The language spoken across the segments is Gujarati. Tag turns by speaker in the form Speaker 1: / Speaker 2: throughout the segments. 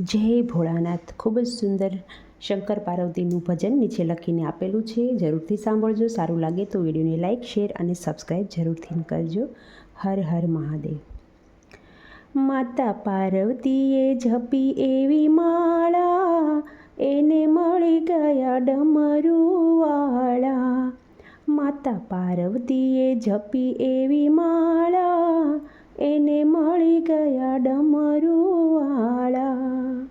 Speaker 1: જય ભોળાનાથ. ખૂબ જ સુંદર શંકર પાર્વતીનું ભજન નીચે લખીને આપેલું છે. જરૂરથી સાંભળજો. સારું લાગે તો વિડીયોને લાઇક શેર અને સબસ્ક્રાઈબ જરૂરથી કરજો. હર હર મહાદેવ. માતા પાર્વતીએ ઝપી એવી માળા, એને મળી ગયા ડમરુવાળા. માતા પાર્વતીએ ઝપી એવી માળા, એને મળી ગયા ડમરુવાળા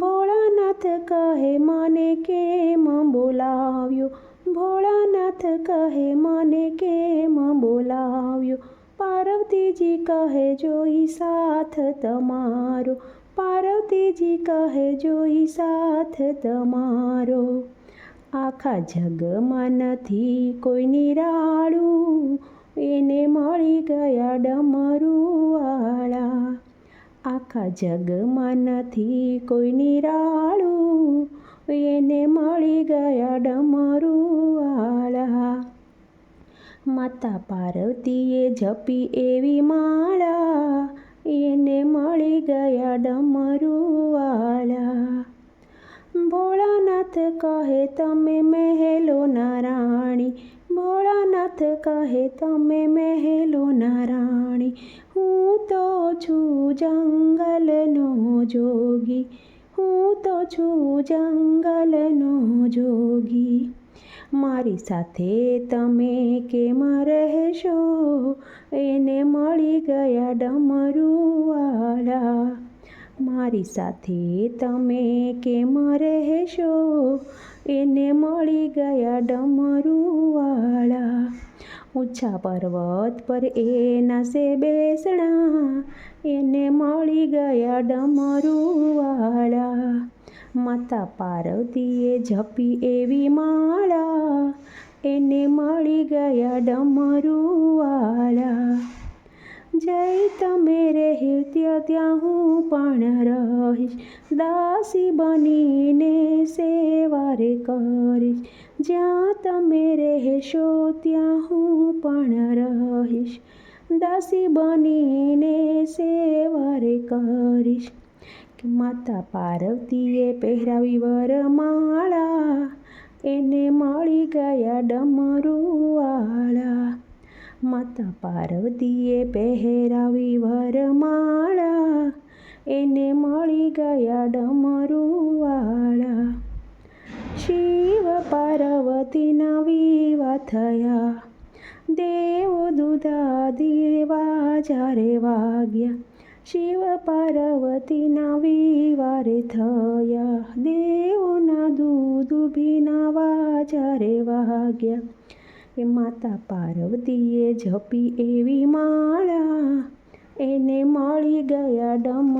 Speaker 1: ભોળાનાથ કહે, મને કેમ બોલાવ્યો? ભોળાનાથ કહે, મને કેમ બોલાવ્યો? પાર્વતીજી કહે, જોઈ સાથ તમારો. પાર્વતીજી કહે, જોઈ સાથ તમારો. આખા જગમાં નથી કોઈ નિરાળું, એને મળી ગયા ડમરુવાળા આખા જગમાં નથી કોઈ નિરાળું એને મળી ગયા ડમરુવાળા માતા પાર્વતીએ જપી એવી માળા, એને મળી ગયા ડમરુવાળા ભોળાનાથ કહે, તમે મહેલો રાણી ભોળાનાથ કહે, તમે મહેલો રાણી હું તો છું જંગલનો જોગી હું તો છું જંગલનો જોગી મારી સાથે તમે કેમ રહેશો એને મળી ગયા ડમરુવાળા મારી સાથે તમે કેમ રહેશો એને મળી ગયા ડમરુવાળા ઊંચા પર્વત પર એના સે બેસણા એને મળી ગયા ડમરુવાળા માતા પાર્વતીએ ઝપી એવી માળા. એને મળી ગયા ડમરુવાળા જય તમે રહેત્ય ત્યાં હું પણ રહીશ. દાસી બનીને સેવા રે કરીશ. જ્યાં તમે રહેશો ત્યાં હું પણ રહીશ. દાસી બનીને સેવારે કરીશ. કે માતા પાર્વતીએ પહેરાવી વરમાળા, એને મળી ગયા ડમરુવાળા. માતા પાર્વતીએ પહેરાવી વરમાળા, એને મળી ગયા ડમરુવાળા. શિવ પાર્વતીના નવી થયા. દેવો દુધા દેવા જ્યારે વાગ્યા, શિવ પાર્વતીના વિવારે થયા, દેવોના દૂધ ભીના જ્યારે વાગ્યા. એ માતા પાર્વતીએ ઝપી એવી માળા, એને મળી ગયા ડમરુવા